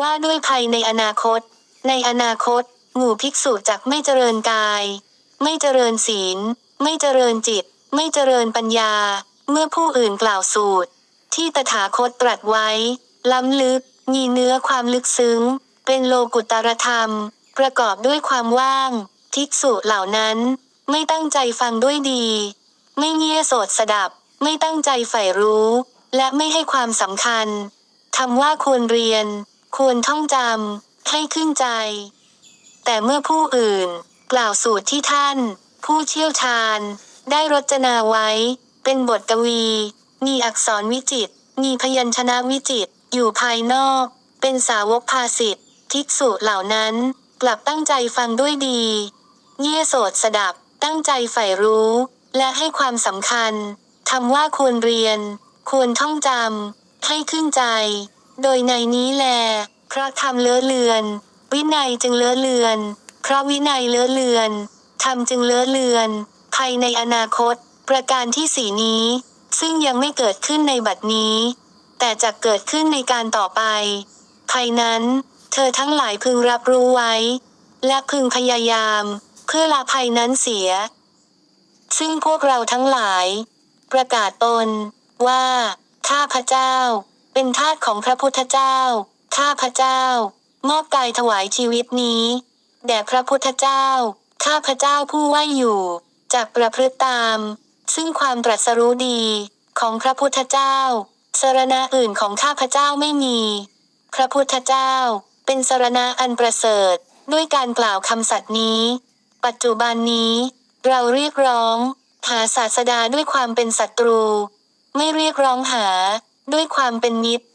ว่าด้วยภัยในอนาคต ในอนาคต หมู่ภิกษุจักไม่เจริญกาย ไม่เจริญศีล ไม่เจริญจิต ไม่เจริญปัญญา เมื่อผู้อื่นกล่าวสูตร ที่ตถาคตตรัสไว้ ล้ำลึก มีเนื้อความลึกซึ้ง เป็นโลกุตตรธรรม ประกอบด้วยความว่าง ภิกษุเหล่านั้น ไม่ตั้งใจฟังด้วยดี ไม่เงี่ยโสดสดับ ไม่ตั้งใจใฝ่รู้ และไม่ให้ความสำคัญทำว่าควรเรียน ควรท่องจำให้ขึ้นใจ แต่เมื่อผู้อื่น กล่าวสูตรที่ท่าน ผู้เชี่ยวชาญ ได้รจนาไว้ เป็นบทกวี มีอักษรวิจิตรมีพยัญชนะวิจิตรอยู่ภายนอก เป็นสาวกภาสิทธิ์ภิกษุเหล่านั้นกลับตั้งใจฟังด้วยดีเงี่ยโสดสดับตั้งใจใฝ่รู้ และให้ความสำคัญทำว่าควรเรียน ควรท่องจำให้ขึ้นใจ โดยในนี้แลเพราะธรรมเลอะเลือน วินัยจึงเลอะเลือน เพราะวินัยเลอะเลือนธรรมจึงเลอะเลือน ภายในอนาคต ประการที่สี่นี้ ซึ่งยังไม่เกิดขึ้นในบัดนี้ แต่จะเกิดขึ้นในการต่อไป ภายนั้น เธอทั้งหลายพึงรับรู้ไว้ และพึงพยายาม เพื่อละภัยนั้นเสีย ซึ่งพวกเราทั้งหลาย ประกาศตนว่าข้าพระเจ้า เป็นทาสของพระพุทธเจ้า ข้าพระเจ้า มอบกายถวายชีวิตนี้ แด่พระพุทธเจ้า ข้าพระเจ้าผู้ไหวอยู่จากประพฤติตาม ซึ่งความตรัสรู้ดีของพระพุทธเจ้า สรณะอื่นของข้าพระเจ้าไม่มี พระพุทธเจ้า เป็นสรณะอันประเสริฐด้วยการกล่าวคำสัตย์นี้ ปัจจุบันนี้ เราเรียกร้อง หาศาสดาด้วยความเป็นศัตรู ไม่เรียกร้องหา ด้วยความเป็นมิตร